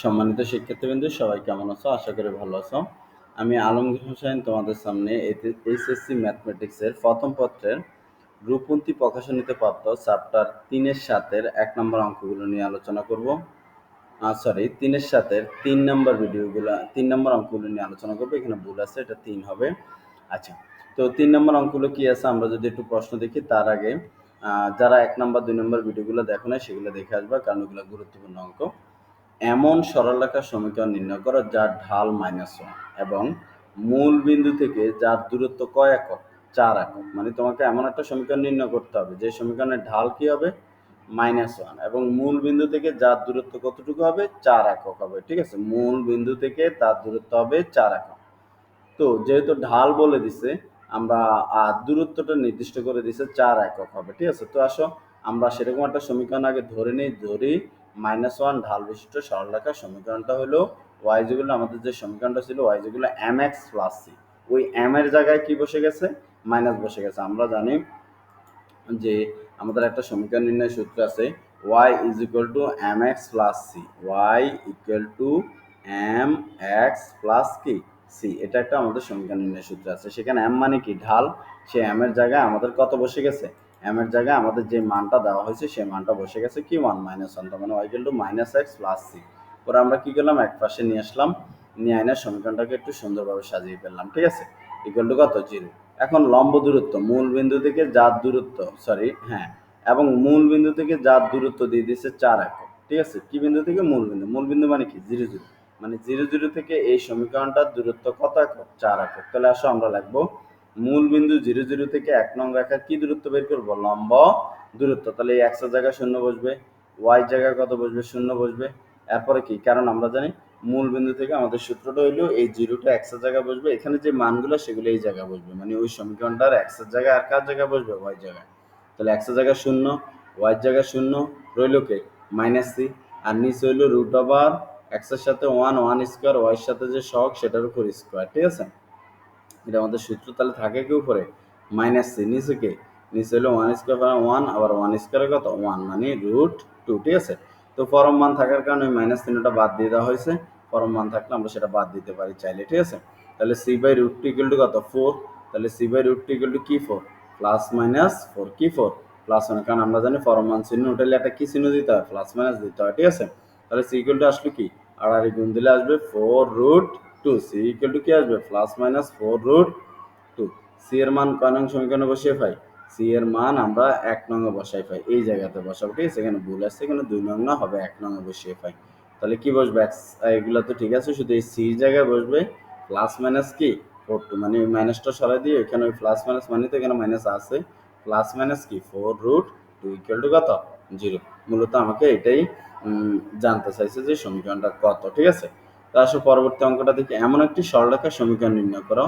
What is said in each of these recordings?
সম্মানিত শিক্ষার্থীবৃন্দ, সবাই কেমন আছো? আশা করি ভালো আছো। আমি আলমগীর হোসেন, তোমাদের সামনে এইচএসসি ম্যাথমেটিক্সের প্রথম পত্রের রূপন্তী প্রকাশনীতে প্রাপ্ত চ্যাপ্টার তিনের সাতের এক নম্বর অঙ্কগুলো নিয়ে আলোচনা করব। সরি তিনের সাতের তিন নম্বর ভিডিওগুলো, তিন নম্বর অঙ্কগুলো নিয়ে আলোচনা করব। এখানে ভুল আছে, এটা তিন হবে। আচ্ছা তো তিন নম্বর অঙ্কগুলো কি আছে? আমরা যদি একটু প্রশ্ন দেখি, তার আগে যারা এক নম্বর, দুই নম্বর ভিডিওগুলো দেখো না সেগুলো দেখে আসবা, কারণ ওগুলো গুরুত্বপূর্ণ অঙ্ক। এমন সরলরেখার সমীকরণ নির্ণয় করো যার ঢাল মাইনাস ওয়ান এবং মূল বিন্দু থেকে যার দূরত্ব কয় একক? চার একক। মানে তোমাকে এমন একটা সমীকরণ নির্ণয় করতে হবে, যে সমীকরণের ঢাল কি হবে? মাইনাস ওয়ান এবং মূল বিন্দু থেকে যার দূরত্ব কতটুকু হবে? চার একক হবে, ঠিক আছে? মূল বিন্দু থেকে তার দূরত্ব হবে চার একক। তো যেহেতু ঢাল বলে দিছে, আমরা, আর দূরত্বটা নির্দিষ্ট করে দিছে চার একক হবে, ঠিক আছে? তো আসো, আমরা সেরকম একটা সমীকরণ আগে ধরে নিই, ধরি মাইনাস ওয়ান ঢাল বিশিষ্ট সরলরেখার সমীকরণটা হলো ওয়াই যেগুলো আমাদের যে সমীকরণটা ছিল ওয়াই যেগুলো এম এক্স প্লাস সি ওই এম এর জায়গায় কি বসে গেছে? মাইনাস বসে গেছে। আমরা জানি যে আমাদের একটা সমীকরণ নির্ণয় সূত্র আছে Y is equal to M X plus C Y equal to M X plus কি সি এটা একটা আমাদের সমীকরণ নির্ণয় সূত্র আছে। সেখানে এম মানে কি? ঢাল। সে এম এর জায়গায় আমাদের কত বসে গেছে? এম এর জায়গায় আমাদের যে মানটা দেওয়া হয়েছে সেই মানটা বসে গেছে কি? ওয়ান মাইনাস ওয়ান তার মানে y two minus x plus c পরে আমরা কি করলাম? এক পাশে নিয়ে আসলাম, নিয়ে আইনার সমীকরণটাকে একটু সুন্দরভাবে সাজিয়ে ফেললাম, ঠিক আছে? ইকুয়াল টু কত? জিরো এখন লম্ব দূরত্ব, মূল বিন্দু থেকে যার দূরত্ব সরি হ্যাঁ এবং মূল বিন্দু থেকে যার দূরত্ব দিয়ে দিয়েছে চার একক, ঠিক আছে? কি বিন্দু থেকে? মূল বিন্দু। মূল বিন্দু মানে কি? জিরো জিরো মানে জিরো জিরো থেকে এই সমীকরণটার দূরত্ব কত একক? চার একক। তাহলে আসো আমরা লিখব মূল বিন্দু জিরো জিরো থেকে এক নং রেখার কি দূরত্ব বের করব? লম্ব দূরত্ব। তাহলে এই একশো জায়গায় শূন্য বসবে ওয়াই জায়গায় কত বসবে? শূন্য বসবে। এরপরে কি? কারণ আমরা জানি মূল বিন্দু থেকে আমাদের সূত্রটা হইল এই জিরোটা এক্সের জায়গায় বসবে, এখানে যে মানগুলো সেগুলো এই জায়গায় বসবে। মানে ওই সমীকরণটার এক্সের জায়গায় আর কার জায়গায় বসবে? ওয়াই জায়গায়। তাহলে এক্সের জায়গায় শূন্য ওয়াই জায়গায় শূন্য, রইল কে? মাইনাস সি আর নিচে হইল রুট ওভার এক্সের সাথে ওয়ান ওয়ান স্কোয়ার ওয়াইয়ের সাথে যে শখ সেটার উপর স্কোয়ার ঠিক আছে? এটা আমাদের সূত্র তাহলে থাকে কি উপরে? মাইনাস সি নিচে কে? নিচে হলো ওয়ান স্কোয়ার ওয়ান আবার ওয়ান স্কোয়ারের কত? ওয়ান মানে রুট টু ঠিক আছে? তো পরম মান থাকার কারণে ওই মাইনাস চিহ্নটা বাদ দিয়ে দেওয়া হয়েছে। পরম মান থাকলে আমরা সেটা বাদ দিতে পারি চাইলে, ঠিক আছে? তাহলে c by root two equal to কত? ফোর তাহলে c by root two equal to কি ফোর প্লাস মাইনাস ফোর কি ফোর প্লাস ওয়ান কারণ আমরা জানি পরম মান চিহ্ন উঠালে একটা কি চিহ্ন দিতে হয়? প্লাস মাইনাস দিতে হয়, ঠিক আছে? তাহলে সি ইকুয়াল টু আসলো কি? আর গুণ দিলে আসবে four root two c equal to কি আসবে plus minus four root two c এর মান কয় নং সমীকরণে বসিয়ে পাই সি এর মান আমরা এক নঙে বসাই পাই এই জায়গাতে বসাবো, ঠিক আছে? এখানে ভুল আসছে এখানে দুই নং না, হবে এক নঙে বসিয়ে পাই তাহলে কি বসবে? এগুলো তো ঠিক আছে, শুধু এই সি জায়গায় বসবে। প্লাস মাইনাস কি? ফোর টু মানে ওই মাইনাসটা সরাই দিয়ে এখানে ওই প্লাস মাইনাস মানে তো এখানে মাইনাস আছে। প্লাস মাইনাস কি? Four root two equal to কত? জিরো মূলত আমাকে এটাই জানতে চাইছে যে সমীকরণটা কত, ঠিক আছে? তা আসলে পরবর্তী অঙ্কটা দেখি এমন একটি সরলরেখার সমীকরণ নির্ণয় করো,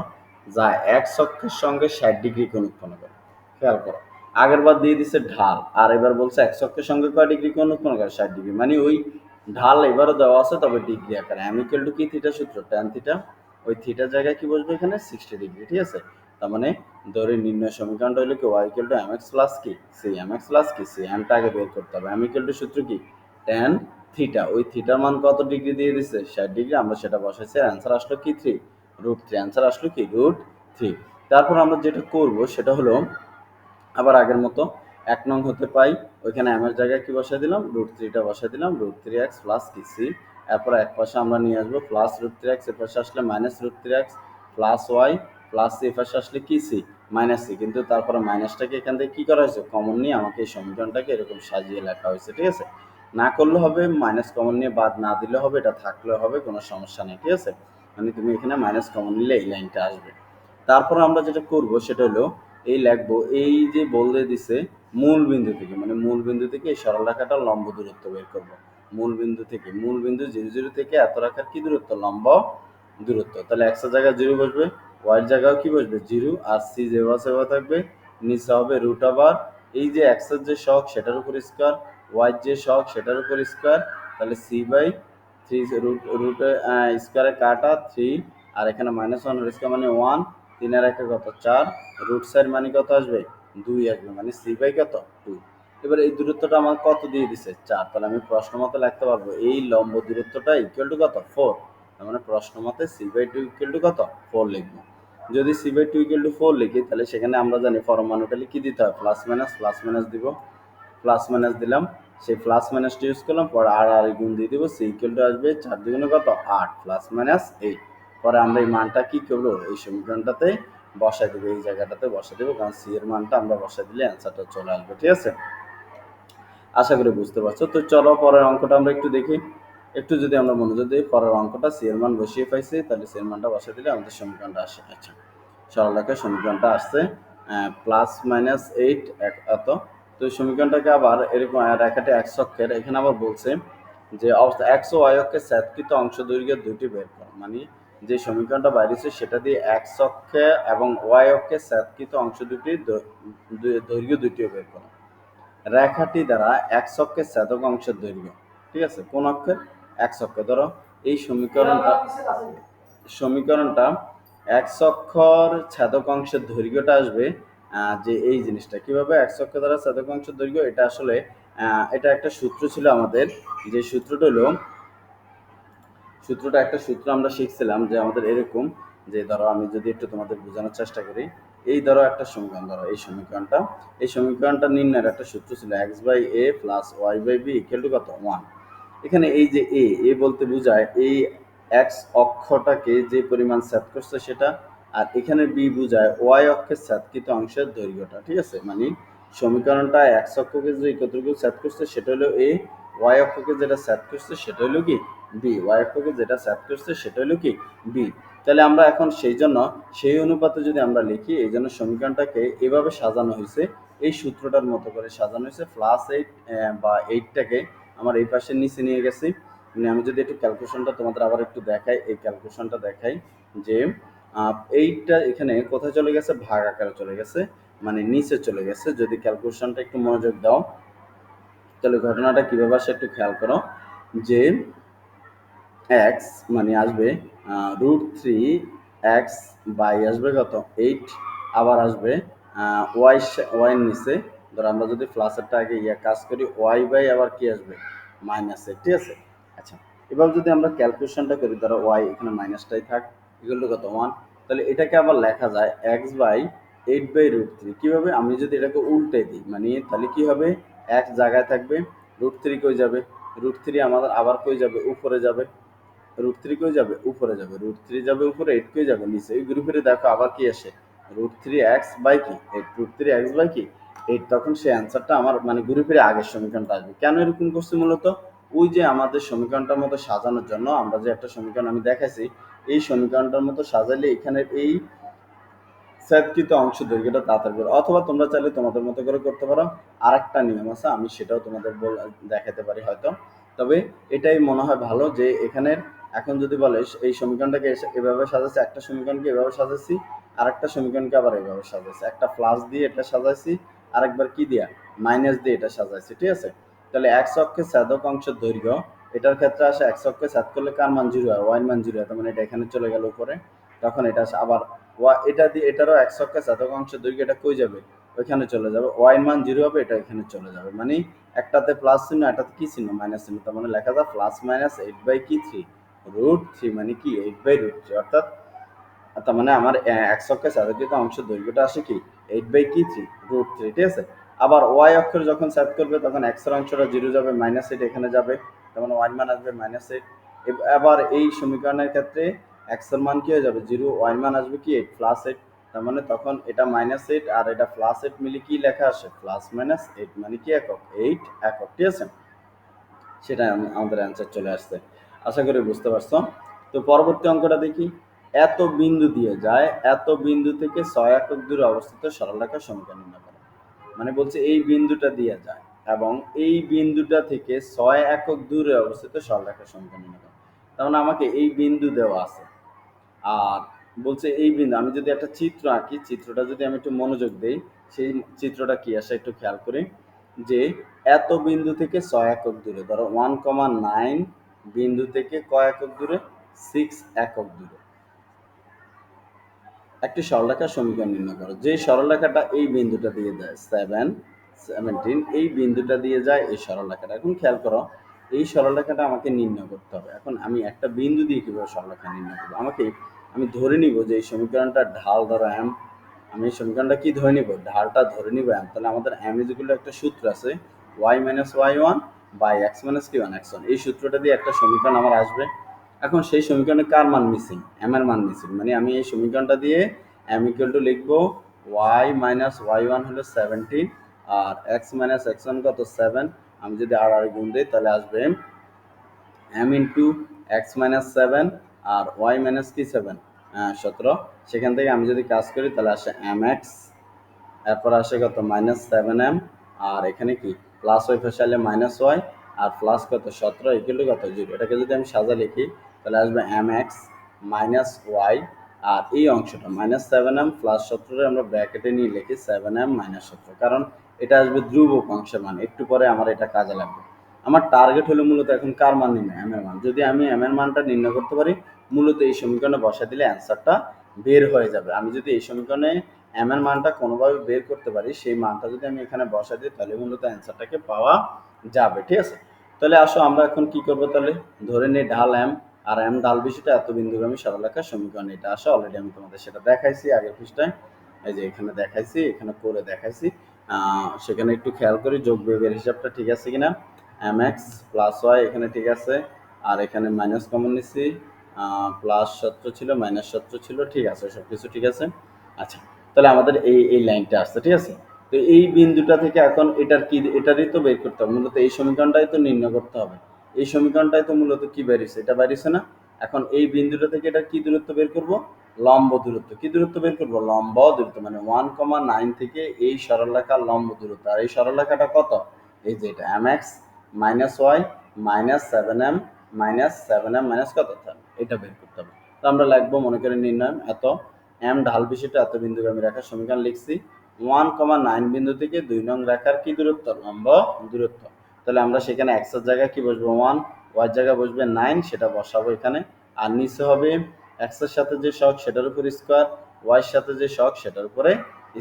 যা এক অক্ষের সঙ্গে ষাট ডিগ্রি কোণ উৎপন্ন করে। খেয়াল করো, আগের বার দিয়ে দিছে ঢাল, আর এবার বলছে এক অক্ষের সঙ্গে কয় ডিগ্রি কোণ উৎপন্ন করে? ষাট ডিগ্রি। মানে ওই ঢাল এবারও দেওয়া আছে, তবে ডিগ্রি আকারে। ইকুয়াল টু কি? থিটা সূত্র। ট্যান থিটা ওই থিটার জায়গায় কি বসবে এখানে? সিক্সটি ডিগ্রি, ঠিক আছে? তার মানে ধরে নির্ণয় সমীকরণটা হলো কি? Y equal to M X plus কি? সি এম এক্স প্লাস কি? সি এমটা আগে বের করতে হবে। এম টু সূত্র কি? ট্যান থিটা ওই থিটার মান কত ডিগ্রি দিয়ে দিচ্ছে ষাট ডিগ্রি আমরা সেটা বসাইছি অ্যান্সার আসলো কি? থ্রি রুট থ্রি অ্যান্সার আসলো কি? রুট থ্রি তারপর আমরা যেটা করব, সেটা হলো, আবার আগের মতো, এক নং হতে পাই, ওইখানে এম এর জায়গায় কি বসাই দিলাম? রুট থ্রিটা বসাই দিলাম রুট থ্রি এক্স প্লাস কি? সি এরপর এক পাশে আমরা নিয়ে আসব প্লাস রুট থ্রি এক্সের পাশে আসলে minus root three x plus y plus c পাশে আসলে কি সি মাইনাস সি কিন্তু তারপরে মাইনাসটাকে এখান থেকে কি করা হয়েছে? কমন নিয়ে আমাকে এই সমীকরণটাকে এরকম সাজিয়ে লেখা হয়েছে, ঠিক আছে? না করলে হবে মাইনাস কমন নিয়ে বাদ না দিলে হবে, এটা থাকলে হবে, কোনো সমস্যা নেই, ঠিক আছে? মানে তুমি এখানে মাইনাস কমন নিলে এই লাইনটা আসবে। তারপর আমরা যেটা করব সেটা হলো, এই লিখব, এই যে বলতে দিছে, মূল বিন্দু থেকে মানে মূল বিন্দু থেকে এই সরল রেখাটা লম্ব দূরত্ব বের করব। মূল বিন্দু থেকে, মূল বিন্দু জিরো জিরো থেকে এত রাখার কি দূরত্ব? লম্ব দূরত্ব। তাহলে একশো জায়গায় জিরো বসবে ওয়াইয়ের জায়গাও কি বসবে? জিরো। আর সি যেভাবে সেভাবে থাকবে, নিচে হবে রুট আবার এই যে এক্সের যে শখ সেটার উপর স্কোয়ার ওয়াইয়ের যে শখ সেটার উপর স্কোয়ার তাহলে সি বাই থ্রি রুট রুটে স্কোয়ারে কাটা থ্রি আর এখানে মাইনাস ওয়ান স্কোয়ার মানে ওয়ান তিনের একে কত? চার রুট সাইড মানে কত আসবে? দুই আসবে মানে সি বাই কত? টু এবার এই দূরত্বটা আমার কত দিয়ে দিছে? চার। তাহলে আমি প্রশ্ন মতে লিখতে পারব, এই লম্ব দূরত্বটা ইকুয়াল টু কত? ফোর তার মানে প্রশ্ন মতে c by two equal to কত? ফোর লিখব। যদি c by two equal to four লিখি, তাহলে সেখানে আমরা জানি পরমাণুটা কি দিতে হয়? প্লাস মাইনাস প্লাস মাইনাস দিব। প্লাস মাইনাস দিলাম, সেই প্লাস মাইনাসটা ইউজ করলাম, পরে আর আর গুণ দিয়ে দেবো সি ইকুয়াল আসবে চার দুগুণে কত? আট প্লাস মাইনাস এইট পরে আমরা এই মানটা কী করব? এই সমীকরণটাতে বসাই দেবো, এই জায়গাটাতে বসাই দেবো, কারণ সি এর মানটা আমরা বসাই দিলে অ্যান্সারটা চলে আসবে, ঠিক আছে? আশা করি বুঝতে পারছ। তো চলো পরের অঙ্কটা আমরা একটু দেখি। একটু যদি আমরা মনোযোগ দিই, পরের অঙ্কটা সি এর মান বসিয়ে পাইছি, তাহলে সি এর মানটা বসাই দিলে আমাদের সমীকরণটা আসে। আচ্ছা সরলরেখার সমীকরণটা আসছে প্লাস মাইনাস এইট এক, এত। তো এই সমীকরণটাকে আবার এরকম রেখাটি এক অক্ষের এখানে আবার বলছে যে অবস্থা একশো ওয়াই অক্ষের স্যাতকৃত অংশ দৈর্ঘ্যের দুটি বের কর। মানে যে সমীকরণটা বাইরেছে সেটা দিয়ে এক্স অক্ষে এবং ওয়াই অক্ষের স্যাতকৃত অংশ দুটি দৈর্ঘ্য দুটিও বের করো। রেখাটি দ্বারা এক অক্ষের ছেদক অংশের দৈর্ঘ্য, ঠিক আছে? কোন অক্ষের? এক অক্ষে ধরো এই সমীকরণটা সমীকরণটা এক অক্ষর ছেদক অংশের দৈর্ঘ্যটা আসবে যে এই জিনিসটা। কীভাবে এক অক্ষ দ্বারা অংশের দৈর্ঘ্য? এটা আসলে এটা একটা সূত্র ছিল আমাদের, যে সূত্রটা হলো, সূত্রটা একটা সূত্র আমরা শিখছিলাম যে আমাদের এরকম, যে ধরো আমি যদি একটু তোমাদের বোঝানোর চেষ্টা করি, এই ধরো একটা সমীকরণ, ধরো এই সমীকরণটা এই সমীকরণটা নির্ণয়ের একটা সূত্র ছিল x by a plus y by b equal to কত? ওয়ান এখানে এই যে এ এ বলতে বোঝায় এই এক্স অক্ষটাকে যে পরিমাণ সেট করছে সেটা আর এখানে বি বোঝায় ওয়াই অক্ষের স্যাতকৃত অংশের দৈর্ঘ্যটা, ঠিক আছে? মানে সমীকরণটা এক্স অক্ষকে যে কতটুকু সেট করছে সেটা হলো এ, ওয়াই অক্ষকে যেটা সেট করছে সেটা হলো কি? বি। ওয়াই অক্ষকে যেটা সেট করছে সেটা হলো কি? বি। তাহলে আমরা এখন সেই জন্য সেই অনুপাতে যদি আমরা লিখি, এই জন্য সমীকরণটাকে এভাবে সাজানো হয়েছে, এই সূত্রটার মতো করে সাজানো হয়েছে প্লাস এইট বা এইটটাকে আমার এই পাশে নিচে নিয়ে গেছি। মানে আমি যদি একটু ক্যালকুলেশনটা তোমাদের আবার একটু দেখাই, এই ক্যালকুলেশনটা দেখাই যে এইটটা এখানে কোথায় চলে গেছে? ভাগ আকারে চলে গেছে। মানে নিচে চলে গেছে। যদি ক্যালকুলেশনটা একটু মনোযোগ দাও, তাহলে ঘটনাটা কীভাবে আসে একটু খেয়াল করো। যে এক্স মানে আসবে রুট থ্রি এক্স বাই আসবে কত? এইট আবার আসবে ওয়াই ওয়াইয়ের নিচে। ধরো আমরা যদি প্লাসেরটা আগে ইয়া কাজ করি ওয়াই বাই আবার কি আসবে? মাইনাস এইট ঠিক আছে? আচ্ছা এবার যদি আমরা ক্যালকুলেশনটা করি, ধরো ওয়াই এখানে মাইনাসটাই থাক। এগুলো কত? ওয়ান তাহলে এটাকে আবার লেখা যায় x by eight by root three কীভাবে? আমি যদি এটাকে উল্টে দিই মানে তাহলে কী হবে? এক জায়গায় থাকবে রুট থ্রি কই যাবে? রুট থ্রি আমাদের আবার কই যাবে? উপরে যাবে। রুট থ্রি কই যাবে? উপরে যাবে। রুট থ্রি যাবে উপরে এইট কই যাবে? নিচে। এই গ্রুপের দেখো আবার কি আসে? রুট থ্রি এক্স বাই কি? Eight root three x by কি? এইট তখন সেই অ্যান্সারটা আমার মানে গ্রুপের আগের সমীকরণটা আসবে। কেন এরকম করছি মূলত? ওই যে আমাদের সমীকরণটার মতো সাজানোর জন্য আমরা যে একটা সমীকরণ আমি দেখাইছি এই সমীকরণটার মতো সাজালে এখানে এই স্যাদকৃত অংশ দৈর্ঘ্যটা তাড়াতাড়ি করে। অথবা তোমরা চাইলে তোমাদের মতো করে করতে পারো। আর একটা নিয়ম আছে, আমি সেটাও তোমাদের বল, দেখাতে পারি হয়তো। তবে এটাই মনে হয় ভালো যে এখানের এখন যদি বলে, এই সমীকরণটাকে এভাবে সাজাচ্ছি, একটা সমীকরণকে এভাবে সাজাচ্ছি আর একটা সমীকরণকে আবার এভাবে সাজাচ্ছি। একটা প্লাস দিয়ে এটা সাজাইছি আরেকবার কি দিয়া? মাইনাস দিয়ে এটা সাজাইছি ঠিক আছে? তাহলে এক অক্ষে স্যাদক অংশের দৈর্ঘ্য এটার ক্ষেত্রে আসে এক অক্ষে স্যাদ করলে কার মান জিরো হয়? ওয়াই মান জিরো হয়। তার মানে এটা এখানে চলে গেল উপরে। তখন এটা আসে আবার ওয়া, এটা দিয়ে এটারও এক অক্ষে স্যাদক অংশের দৈর্ঘ্য এটা কই যাবে? ওইখানে চলে যাবে। ওয়াই মান জিরো হবে, এটা এখানে চলে যাবে। মানে একটাতে প্লাস চিহ্ন, একটাতে কি চিহ্ন? মাইনাস চিহ্ন। তার মানে লেখা যায় প্লাস মাইনাস এইট বাই কি থ্রি রুট থ্রি মানে কি? এইট বাই রুট থ্রি অর্থাৎ তার মানে আমার এক সাধারণত অংশের দৈর্ঘ্যটা আসে কি? এইট বাই কি থ্রি রুট থ্রি ঠিক আছে? আবার ওয়াই অক্ষর যখন সেট করবে, তখন এক্সের অংশটা জিরো যাবে মাইনাস এইট এখানে যাবে। তখন ওয়াই মান আসবে মাইনাস এইট আবার এই সমীকরণের ক্ষেত্রে এক্সের মান কি হয়ে যাবে? জিরো ওয়াই মান আসবে কি? এইট প্লাস এইট তার মানে তখন এটা মাইনাস এইট আর এটা প্লাস এইট মিলে কি লেখা আসে প্লাস মাইনাস এইট মানে কি একক? এইট একক, ঠিক আছে? সেটা আমাদের অ্যান্সার চলে আসছে। আশা করি বুঝতে পারছ। তো পরবর্তী অঙ্কটা দেখি। এত বিন্দু দিয়ে যায়, এত বিন্দু থেকে ছয় একক দূরে অবস্থিত সরলরেখার সমীকরণ নির্ণয় করো। মানে বলছে এই বিন্দুটা দিয়ে যায়। এবং এই বিন্দুটা থেকে ছয় একক দূরে অবস্থিত সরলরেখার সমীকরণ নির্ণয় করো। তার মানে আমাকে এই বিন্দু দেওয়া আছে। আর বলছে এই বিন্দু, আমি যদি একটা চিত্র আঁকি, চিত্রটা যদি আমি একটু মনোযোগ দেই, সেই চিত্রটা কি আসে একটু খেয়াল করি? যে এত বিন্দু থেকে ছয় একক দূরে, ধরো ওয়ান কমা নাইন বিন্দু থেকে কয় একক দূরে? সিক্স একক দূরে। একটি সরলরেখার সমীকরণ নির্ণয় করো। যে সরলরেখাটা এই বিন্দুটা দিয়ে দেয় সেভেন সেভেন্টিন এই বিন্দুটা দিয়ে যায় এই সরলরেখাটা। এখন খেয়াল করো, এই সরলরেখাটা আমাকে নির্ণয় করতে হবে। এখন আমি একটা বিন্দু দিয়ে কীভাবে সরলরেখা নির্ণয় করব? আমাকে, আমি ধরে নিব যে এই সমীকরণটা ঢাল ধরো এম আমি এই সমীকরণটা কি ধরে নিব? ঢালটা ধরে নিব এম তাহলে আমাদের এম ইজগুলো একটা সূত্র আছে y minus y one by x minus কি ওয়ান এক্স ওয়ান এই সূত্রটা দিয়ে একটা সমীকরণ আমার আসবে। এখন সেই সমীকরণে কার মান মিসিং এম এর মান মিসিং মানে আমি এই সমীকরণটা দিয়ে এম ইকুয়াল টু লিখব ওয়াই মাইনাস ওয়াই ওয়ান হলো সেভেন্টিন আর এক্স মাইনাস এক্স ওয়ান কত? সেভেন আমি যদি আর আর গুণ দিই, তাহলে আসবে m m into x minus seven আর ওয়াই মাইনাস কি সেভেন সতেরো। সেখান থেকে আমি যদি কাজ করি, তাহলে আসে এম এক্স এরপর আসে কত? মাইনাস সেভেন এম আর এখানে কি? প্লাস ওয়াই ফেসে আসলে মাইনাস ওয়াই আর প্লাস কত? সতেরো ইকুয়াল কত? জিরো এটাকে যদি আমি সাজা লিখি, তাহলে আসবে এম এক্স মাইনাস ওয়াই আর এই অংশটা মাইনাস সেভেন এম প্লাস সতেরো আমরা ব্র্যাকেটে নিয়ে লিখি সেভেন এম মাইনাস সতেরো। কারণ এটা আসবে ধ্রুব অংশের মান, একটু পরে আমার এটা কাজে লাগবে। আমার টার্গেট হলো মূলত এখন কার মান নির্ণয়? এম এর মান। যদি আমি এম এর মানটা নির্ণয় করতে পারি, মূলত এই সমীকরণে বসা দিলে অ্যান্সারটা বের হয়ে যাবে। আমি যদি এই সমীকরণে এম এর মানটা কোনোভাবে বের করতে পারি, সেই মানটা যদি আমি এখানে বসা দিই, তাহলে মূলত অ্যান্সারটাকে পাওয়া যাবে, ঠিক আছে? তাহলে আসো আমরা এখন কি করব তাহলে? ধরে নিই ঢাল এম আর এম ঢাল বিষয়টা এত বিন্দুগামী সরলরেখার সমীকরণ। এটা আসে অলরেডি আমি তোমাদের সেটা দেখাইছি আগের পৃষ্ঠায়। এই যে এখানে দেখাইছি, এখানে করে দেখাইছি। সেখানে একটু খেয়াল করি, যোগ বিয়োগের হিসাবটা ঠিক আছে কিনা? এম এক্স প্লাস ওয়াই এখানে ঠিক আছে, আর এখানে মাইনাস কমন নিচ্ছি প্লাস সতেরো ছিল মাইনাস সতেরো ছিল, ঠিক আছে সব কিছু ঠিক আছে। আচ্ছা তাহলে আমাদের এই এই লাইনটা আসছে, ঠিক আছে? তো এই বিন্দুটা থেকে এখন এটার কি, এটারই তো বের করতে হবে, মূলত এই সমীকরণটাই তো নির্ণয় করতে হবে। এই সমীকরণটাই তো মূলত কি বেরিয়েছে এটা বেরিয়েছে না? এখন এই বিন্দুটা থেকে এটা কি দূরত্ব বের করব? লম্ব দূরত্ব। কি দূরত্ব বের করব? লম্ব দূরত্ব মানে ওয়ান কমা নাইন থেকে এই সরলরেখার লম্ব দূরত্ব। আর এই সরলরেখাটা কত? এই যে এটা m x minus y minus seven m minus seven m minus কত এটা বের করতে হবে। তো আমরা লিখব মনে করে নির্ণয়, এত এম ঢাল বিষয়টা এত বিন্দুগামী রেখার সমীকরণ লিখছি। ওয়ান কমা নাইন বিন্দু থেকে দুই নং রেখার কি দূরত্ব? লম্ব দূরত্ব। তাহলে আমরা সেখানে এক্সের জায়গায় কি বসবো? ওয়ান ওয়াই জায়গায় বসবে নাইন সেটা বসাবো এখানে। আর নিচে হবে এক্সের সাথে যে শখ সেটার উপর স্কোয়ার ওয়াইয়ের সাথে যে শখ সেটার উপরে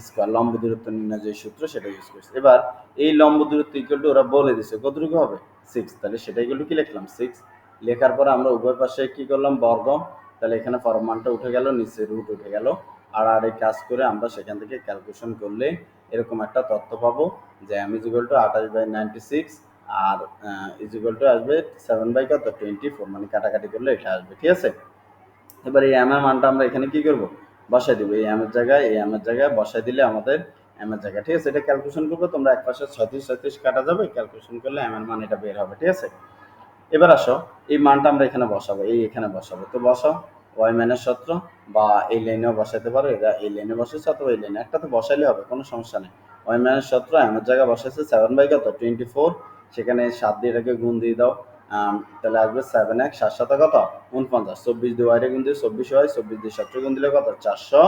স্কোয়ার লম্ব দূরত্ব নির্ণয় যে সূত্র, সেটা ইউজ করছি। এবার এই লম্ব দূরত্ব ইকুয়াল টু ওরা বলে দিছে, কতটুকু হবে? সিক্স তাহলে সেটা ইকুয়াল টু কি লিখলাম? সিক্স লেখার পর আমরা উভয় পাশে কি করলাম? বর্গ। তাহলে এখানে ফরমানটা উঠে গেল, নিচে রুট উঠে গেল। আর আর এই কাজ করে আমরা সেখান থেকে ক্যালকুলেশন করলে এরকম একটা তথ্য পাবো যে এম ইজ ইকুয়াল টু আঠাশ বাই নাইনটি সিক্স আর ইজ ইকুয়াল টু আসবে সেভেন বাই কত? টোয়েন্টি ফোর মানে কাটাকাটি করলে এটা আসবে, ঠিক আছে? এবার এই এম এর মানটা আমরা এখানে কি করব? বসাই দিব। এই এম এর জায়গায়, এই এম এর জায়গায় বসাই দিলে আমাদের এম এর জায়গায় ঠিক আছে? এটা ক্যালকুলেশন করব, তোমরা এক পাশে ছত্রিশ ছত্রিশ কাটা যাবে ক্যালকুলেশন করলে এম এর মান এটা বের হবে, ঠিক আছে? এবার আসো, এই মানটা আমরা এখানে বসাবো, এই এখানে বসাবো। তো বসাও ওয়াই মাইনাস সতেরো বা এই লাইনেও বসাইতে পারো, এরা এই লাইনে বসেছে অথবা এই লাইনে একটা তো বসাইলে হবে, কোনো সমস্যা নেই। ওয়াই মাইনাস সতেরো এমন জায়গায় বসাইছে সেভেন বাই কত? টোয়েন্টি ফোর সেখানে সাত দিয়ে এটাকে গুণ দিয়ে দাও। তাহলে আসবে সেভেন এক, সাত সাথে কত? উনপঞ্চাশ। চব্বিশ দিয়ে ওয়াইরে গুণ দিয়ে চব্বিশ হয়, চব্বিশ দিয়ে সতেরো গুণ দিলে কত? চারশো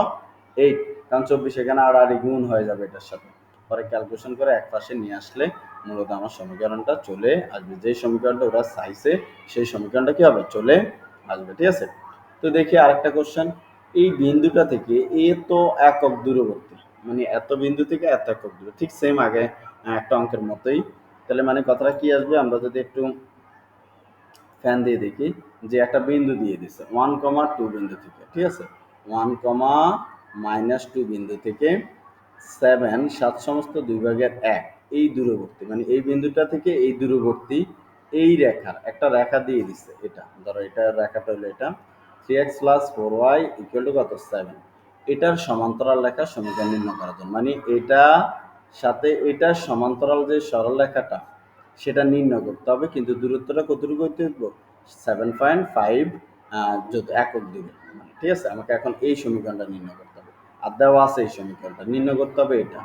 এইট। কারণ চব্বিশ এখানে আর আড়ি গুণ হয়ে যাবে এটার সাথে। পরে ক্যালকুলেশন করে এক পাশে নিয়ে আসলে মূলত আমার সমীকরণটা চলে আসবে। যে সমীকরণটা ওরা চাইছে, সেই সমীকরণটা কি হবে? চলে আসবে, ঠিক আছে? তো দেখি আরেকটা কোশ্চেন এই বিন্দুটা থেকে এ তো একক দূরবর্তী। মানে এত বিন্দু থেকে এত একক দূর ঠিক সেম আগে একটা অঙ্কের মতোই। তাহলে মানে কথাটা কি আসবে? আমরা যদি একটু ফ্যান দিয়ে দেখি যে একটা বিন্দু দিয়ে দিছে ওয়ান কমা টু বিন্দু থেকে, ঠিক আছে? ওয়ান কমা মাইনাস টু বিন্দু থেকে সেভেন সাত সমস্ত দুই ভাগের এক, এই দূরবর্তী মানে এই বিন্দুটা থেকে এই দূরবর্তী, এই রেখার একটা রেখা দিয়ে দিচ্ছে এটা। ধরো এটা রেখাটা হলো এটা। Three x plus four y equal to কত? সেভেন এটার সমান্তরাল রেখা সমীকরণ নির্ণয় করার জন্য মানে এটা সাথে এটার সমান্তরাল যে সরল রেখাটা সেটা নির্ণয় করতে হবে কিন্তু দূরত্বটা কতটুকু হবে সেভেন পয়েন্ট ফাইভ যত একক দূরে মানে ঠিক আছে? আমাকে এখন এই সমীকরণটা নির্ণয় করতে হবে। আর দেওয়া আছে এই সমীকরণটা। নির্ণয় করতে হবে এটা।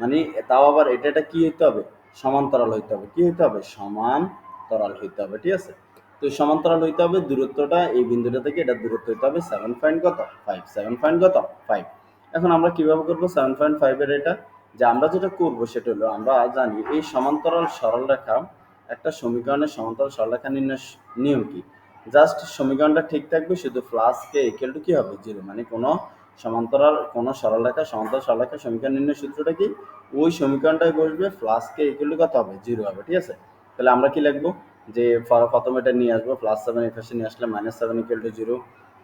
মানে তাও আবার এটা এটা কি হইতে হবে? সমান্তরাল হইতে হবে। কী হইতে হবে? সমান্তরাল হইতে হবে। ঠিক আছে? তো সমান্তরাল হইতে হবে। দূরত্বটা এই বিন্দুটা থেকে এটা দূরত্ব হইতে হবে। সেভেন পয়েন্ট কত? ফাইভ সেভেন পয়েন্ট কত? ফাইভ এখন আমরা কীভাবে করব? সেভেন পয়েন্ট ফাইভের এটা? যে আমরা যেটা করব সেটা হলো, আমরা জানি এই সমান্তরাল সরলরেখা একটা সমীকরণের সমান্তরাল সরলরেখা নির্ণয় নিয়ম কি? জাস্ট সমীকরণটা ঠিক থাকবে, শুধু প্লাস কে ইকুয়াল টু কি হবে? জিরো মানে কোনো সমান্তরাল, কোনো সরলরেখা সমান্তরাল সরলরেখা সমীকরণ নির্ণয় সূত্রটা কি? ওই সমীকরণটাই বসবে প্লাস কে ইকুয়াল টু কত হবে? জিরো হবে, ঠিক আছে? তাহলে আমরা কি লিখব? যে প্রথমে এটা নিয়ে আসব প্লাস সেভেন পাশে নিয়ে আসলে minus seven equal to zero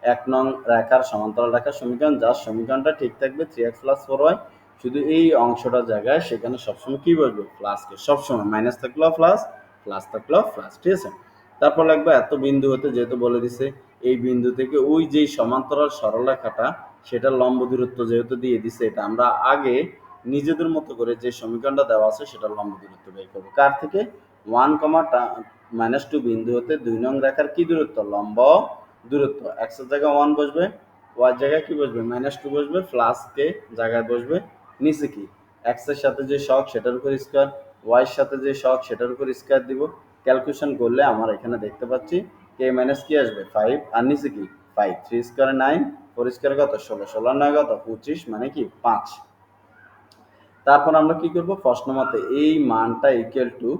এক নং রেখার সমান্তরাল রেখার সমীকরণ যার সমীকরণটা ঠিক থাকবে three x plus four y শুধু এই অংশটার জায়গায়, সেখানে সবসময় কি বসবে প্লাসকে সবসময় মাইনাস থাকলেও প্লাস প্লাস থাকলেও প্লাস ঠিক আছে? তারপর লাগবে এত বিন্দু হতে যেহেতু বলে দিছে, এই বিন্দু থেকে ওই যেই সমান্তরাল সরলরেখাটা, সেটা লম্ব দূরত্ব যেহেতু দিয়ে দিছে, এটা আমরা আগে নিজেদের মতো করে যে সমীকরণটা দেওয়া আছে, সেটা লম্ব দূরত্ব বের করব। কার থেকে? ওয়ান কমা মাইনাস টু বিন্দু হতে দুই নং রেখার কি দূরত্ব? লম্ব দূরত্ব। এক্সের জায়গায় ওয়ান বসবে ওয়ার জায়গায় কি বসবে? মাইনাস টু বসবে প্লাস কে জায়গায় বসবে নিচে কি? এক্সের সাথে যে শখ সেটার উপর স্কোয়ার ওয়াই এর সাথে যে শখ সেটার উপর স্কোয়ার দিব। ক্যালকুলেশন করলে আমার এখানে দেখতে পাচ্ছি কে মাইনাস কি আসবে ফাইভ আর নিচে কি? ফাইভ থ্রি স্কোয়ারে নাইন ফোর স্কোয়ারে কত? ষোলো ষোলো, নয় কত? পঁচিশ মানে কি? পাঁচ। তারপর আমরা কি করব? প্রশ্ন মতে এই মানটা ইকুয়াল টু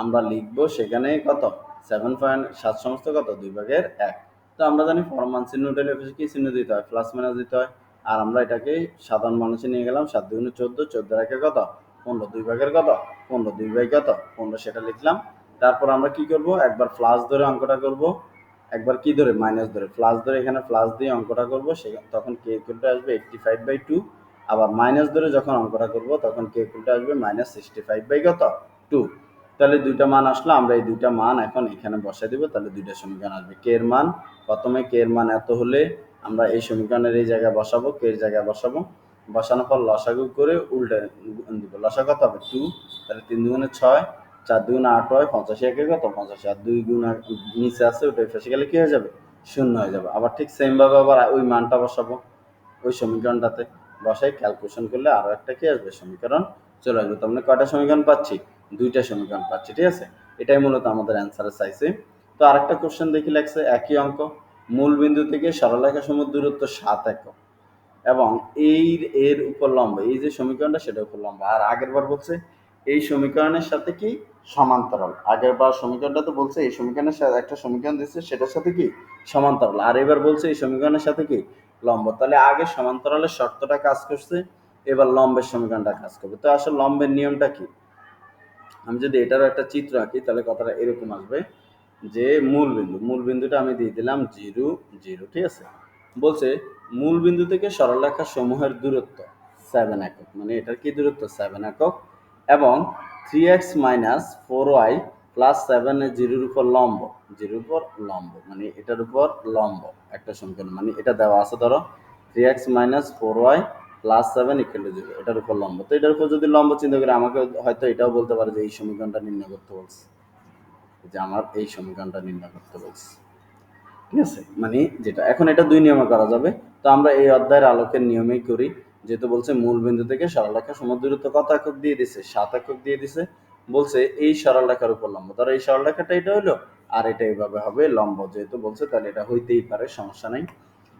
আমরা লিখব সেখানে কত? সেভেন পয়েন্ট সাত সমস্ত কত? দুই ভাগের এক। তো আমরা জানি ফরমান চিহ্ন উঠে কি? চিহ্ন দিতে হয় প্লাস মাইনাস দিতে হয়। আর আমরা এটাকে সাধারণ মানুষে নিয়ে গেলাম সাত দুগুণে চোদ্দ চোদ্দ রেখে কত? পনেরো দুই ভাগের কত? পনেরো দুই ভাগ কত? পনেরো সেটা লিখলাম। তারপর আমরা কি করব? একবার প্লাস ধরে অঙ্কটা করব। একবার কি ধরে? মাইনাস ধরে। প্লাস ধরে এখানে প্লাস দিয়ে অঙ্কটা করব। সেখানে তখন কে ইকুয়ালটা আসবে এইটটি ফাইভ বাই টু আবার মাইনাস ধরে যখন অঙ্কটা করব, তখন কে ইকুয়ালটা আসবে মাইনাস সিক্সটি ফাইভ বাই কত? টু তাহলে দুইটা মান আসলো। আমরা এই দুইটা মান এখন এখানে বসাই দিব। তাহলে দুইটা সমীকরণ আসবে। কে এর মান, প্রথমে কে এর মান এত হলে আমরা এই সমীকরণের এই জায়গায় বসাবো, কে এর জায়গায় বসাবো? বসানোর পর লসাগু করে উল্টে দিব। লসা কত হবে? টু তাহলে তিন দুগুণে ছয়, চার দুগুণ আট হয় পঁচাশি একে কত? পঁচাশি আর দুই গুণ নিচে আছে ওটা ফেসে গেলে কি হয়ে যাবে? শূন্য হয়ে যাবে। আবার ঠিক সেমভাবে আবার ওই মানটা বসাবো। ওই সমীকরণটাতে বসাই ক্যালকুলেশন করলে আরও একটা কি আসবে? সমীকরণ চলে আসবে। তার মানে কয়টা সমীকরণ পাচ্ছি? দুইটা সমীকরণ পাচ্ছি, ঠিক আছে? এটাই মূলত আমাদের অ্যান্সারে চাইছে তো আরেকটা কোশ্চেন দেখি লাগছে, একই অঙ্ক। মূল বিন্দু থেকে সরলরেখা সমুদ্র দূরত্ব সাত একক। এবং এই এর উপর লম্ব এই যে সমীকরণটা, সেটা উপর লম্ব আর আগের বার বলছে এই সমীকরণের সাথে কি সমান্তরাল? আগের বার সমীকরণটা তো বলছে এই সমীকরণের সাথে একটা সমীকরণ দিচ্ছে, সেটার সাথে কি সমান্তরাল? আর এবার বলছে এই সমীকরণের সাথে কি লম্ব? তাহলে আগে সমান্তরালের শর্তটা কাজ করছে, এবার লম্বের সমীকরণটা কাজ করবে। তো আসলে লম্বের নিয়মটা কি? আমি যদি এটারও একটা চিত্র আঁকি, তাহলে কথাটা এরকম আসবে। যে মূল বিন্দু, মূল বিন্দুটা আমি দিয়ে দিলাম জিরো জিরো, ঠিক আছে? বলছে, মূল বিন্দু থেকে সরলরেখা সমূহের দূরত্ব সেভেন একক মানে এটার কি দূরত্ব? সেভেন একক, এবং three x minus four y plus seven জিরোর উপর লম্ব, জিরোর উপর লম্ব মানে এটার উপর লম্ব, একটা সমীকরণ মানে এটা দেওয়া আছে, ধরো three x minus four y plus seven equal zero এটার উপর লম্ব। তো এটার উপর যদি লম্ব চিন্তা করে আমাকে হয়তো এটাও বলতে পারে যে এই সমীকরণটা নির্ণয় করতে বলছে। যে আমার এই সমীকরণটা নির্ণয় করতে বলছে। ঠিক আছে? মানে যেটা, এখন এটা দুই নিয়মে করা যাবে। তো আমরা এই অধ্যায়ের আলোকের নিয়মেই করি, যেহেতু বলছে মূল বিন্দু থেকে সরলরেখা সমুদ্র দূরত্ব কত একক দিয়ে দিছে? সাত একক দিয়ে দিছে। বলছে এই সরলরেখার উপর লম্ব ধরো এই সরলরেখাটা এটা হলো, আর এটা এইভাবে হবে লম্ব। যেহেতু বলছে তাহলে এটা হইতেই পারে, সমস্যা নাই।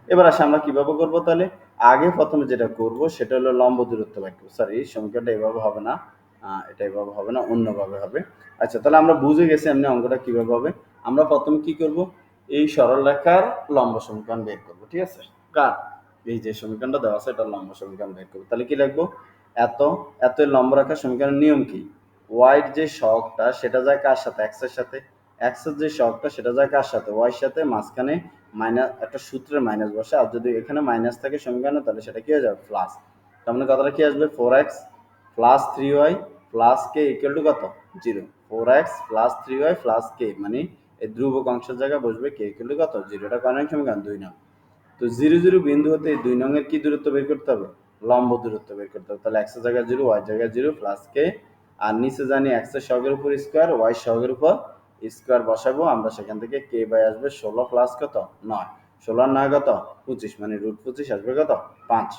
এবার আসে আমরা কীভাবে করব তাহলে? আগে প্রথমে যেটা করব সেটা হলো লম্ব দূরত্ব বাক্য সরি সমীকরণটা এভাবে হবে না। এটা এভাবে হবে না, অন্যভাবে হবে। আচ্ছা তাহলে আমরা বুঝে গেছি এমনি অঙ্কটা কীভাবে হবে। আমরা প্রথমে কি করব? এই সরল রেখার লম্ব সমীকরণ বের করব, ঠিক আছে? কার? এই যে সমীকরণটা দেওয়া আছে এটা লম্ব সমীকরণ বের করব। তাহলে কি লিখব? এত এত লম্ব রেখার সমীকরণের নিয়ম কি? ওয়াইড যে শখটা সেটা যায় কার সাথে? এক্সের সাথে। এক্সের যে শখটা সেটা যায় কার সাথে? ওয়াই এর সাথে, মাঝখানে মাইনাস একটা সূত্রের মাইনাস বসে। আর যদি এখানে মাইনাস থাকে সমীকরণে, তাহলে সেটা কি হয়ে যাবে? প্লাস তার মানে কথাটা কি আসবে? Four x plus three y plus k equal to কত? Zero four x plus three y plus k মানে এই ধ্রুবক অংশের জায়গায় বসবে কে ইকুয়াল টু কত? জিরোটা কয় নং দুই নং। তো জিরো জিরো বিন্দু হতে দুই নংয়ের কি দূরত্ব বের করতে হবে? লম্ব দূরত্ব বের করতে হবে। তাহলে এক্সের জায়গায় জিরো ওয়াই জায়গায় জিরো প্লাস কে আর নিচে জানি এক্সের সহগের উপর স্কোয়ার ওয়াই সহগের উপর স্কোয়ার বসাবো। আমরা সেখান থেকে কে বাই আসবে ষোলো প্লাস কত? নয়। ষোলো নয় কত? পঁচিশ মানে রুট পঁচিশ আসবে কত? পাঁচ।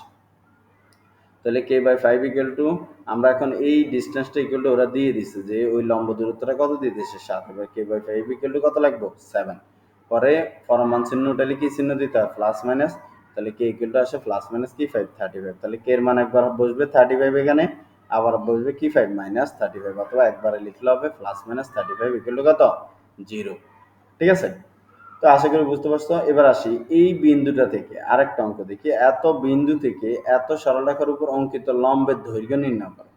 তাহলে k by five equal to আমরা এখন এই ডিস্টেন্সটা ইকুয়াল টু ওরা দিয়ে দিছে যে ওই লম্ব দূরত্বটা কত দিয়ে দিচ্ছে সাত। এবার k by five equal to কত লাগবে? সেভেন পরে পরমান চিহ্ন উঠালে কি চিহ্ন দিতে হয়? প্লাস মাইনাস তাহলে কে ইকুয়াল টু আসে প্লাস মাইনাস কি ফাইভ থার্টি ফাইভ তাহলে কে এর মান একবার বসবে থার্টি ফাইভ এখানে, আবার বসবে কি ফাইভ মাইনাস থার্টি ফাইভ অথবা একবারে লিখলে হবে plus minus thirty five equal to কত? জিরো ঠিক আছে? তো আশা করি বুঝতে পারছ। এবার আসি এই বিন্দুটা থেকে আরেকটা অঙ্ক দেখি। এত বিন্দু থেকে এত সরলরেখার উপর অঙ্কিত লম্বের দৈর্ঘ্য নির্ণয় করো।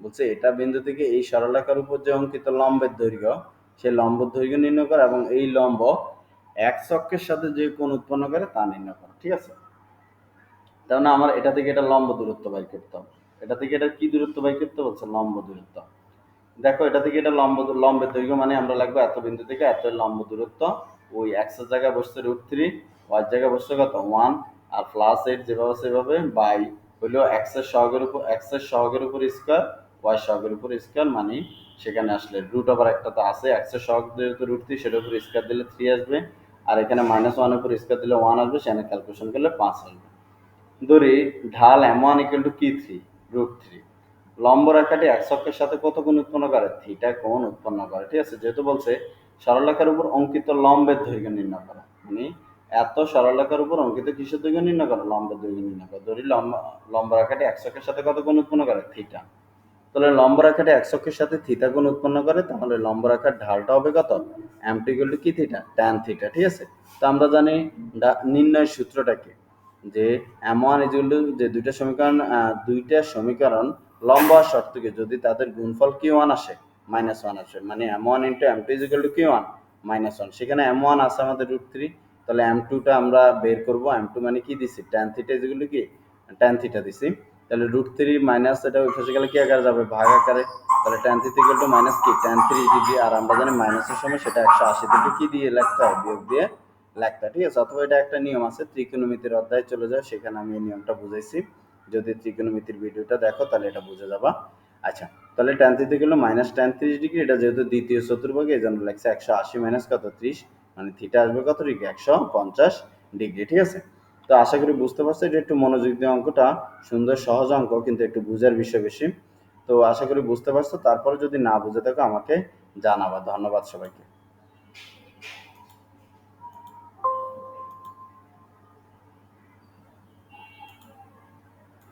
বলছে এটা বিন্দু থেকে এই সরলরেখার উপর যে অঙ্কিত লম্বের দৈর্ঘ্য সেই লম্ব দৈর্ঘ্য নির্ণয় করো এবং এই লম্ব এক চক্রের সাথে যে কোণ উৎপন্ন করে তা নির্ণয় করো, ঠিক আছে? মানে আমার এটা থেকে এটা লম্ব দূরত্ব বাই করতে হবে। এটা থেকে এটা কি দূরত্ব বাই করতে বলছে লম্ব দূরত্ব। দেখো এটা থেকে এটা লম্ব লম্বের দৈর্ঘ্য মানে আমরা লাগবে এত বিন্দু থেকে এত লম্ব দূরত্ব ওই এক্সের জায়গায় বসছে রুট থ্রি ওয়াই জায়গায় বসছে কত? ওয়ান আর প্লাস এইট যেভাবে সেভাবে বাই হলো এক্সের সহগের উপর এক্সের সহগের উপর স্কোয়ার ওয়াই সহগের উপর স্কোয়ার মানে সেখানে আসলে রুট আবার একটা তো আছে এক্সের সহগ যেহেতু রুট থ্রি সেটার উপর স্কোয়ার দিলে থ্রি আসবে, আর এখানে মাইনাস ওয়ানের উপর স্কোয়ার দিলে ওয়ান আসবে, সেখানে ক্যালকুলেশন করলে পাঁচ আসবে। ধরি ঢাল এম ওয়ান ইকুয়াল টু কি থ্রি রুট থ্রি লম্ব রেখাটি এক অক্ষের সাথে কত কোণ উৎপন্ন করে? থিটা কোণ উৎপন্ন করে, ঠিক আছে? যেহেতু বলছে সরলরেখার উপর অঙ্কিত লম্বের দৈর্ঘ্য নির্ণয় করা। মানে এত সরলরেখার উপর অঙ্কিত কিসের দৈর্ঘ্য নির্ণয় করে? লম্বের দৈর্ঘ্য নির্ণয় করে। ধরি লম্বা, লম্ব রেখাটি এক অক্ষের সাথে কত কোণ উৎপন্ন করে? থিটা। তাহলে লম্ব রেখাটি এক অক্ষের সাথে থিটা কোণ উৎপন্ন করে, তাহলে লম্ব রেখার ঢালটা হবে কত? টু কি থিটা? ট্যান থিটা, ঠিক আছে? তো আমরা জানি নির্ণয়ের সূত্রটা কি? যে এম ওয়ান যে দুইটা সমীকরণ দুইটা সমীকরণ লম্বা শর্তকে যদি তাদের গুণফল কি ওয়ান আসে মাইনাস ওয়ান আসে মানে m one into m two equal to কি ওয়ান মাইনাস ওয়ান সেখানে এম ওয়ান আছে আমাদের রুট থ্রি তাহলে এম টুটা আমরা বের করব। এম টু মানে কি দিছি? ট্যান থিটা ইজুয়াল টু কি? ট্যান থিটা দিছি। তাহলে রুট থ্রি মাইনাস এটা ফেসে গেলে কি আকারে যাবে? ভাগ আকারে। তাহলে tan three equal to minus কি? ট্যান থ্রি ডিগ্রি আর আমরা জানি মাইনাসের সময় সেটা একশো আশি ডিগ্রি কি দিয়ে লিখতে হয়? বিয়োগ দিয়ে লেখতা ঠিক আছে? অথবা এটা একটা নিয়ম আছে, ত্রিকোণমিতির অধ্যায় চলে যায় সেখানে আমি এই নিয়মটা বুঝাইছি। যদি ত্রিকোণমিতির ভিডিওটা দেখো, তাহলে এটা বুঝে যাবা। আচ্ছা তাহলে ট্যান থ্রিতে গেলো মাইনাস ট্যান ত্রিশ ডিগ্রি এটা যেহেতু দ্বিতীয় চতুর্ভাগে এই জন্য লাগছে একশো আশি মাইনাস কত? ত্রিশ। মানে থিটা আসবে কত? ডিগ্রি একশো পঞ্চাশ ডিগ্রি ঠিক আছে? তো আশা করি বুঝতে পারছ, এটা একটু মনোযোগ দিয়ে অঙ্কটা সুন্দর, সহজ অঙ্ক, কিন্তু একটু বুঝার বিষয় বেশি। তো আশা করি বুঝতে পারছ, তারপরে যদি না বুঝে থাকো, আমাকে জানাবা। ধন্যবাদ সবাইকে।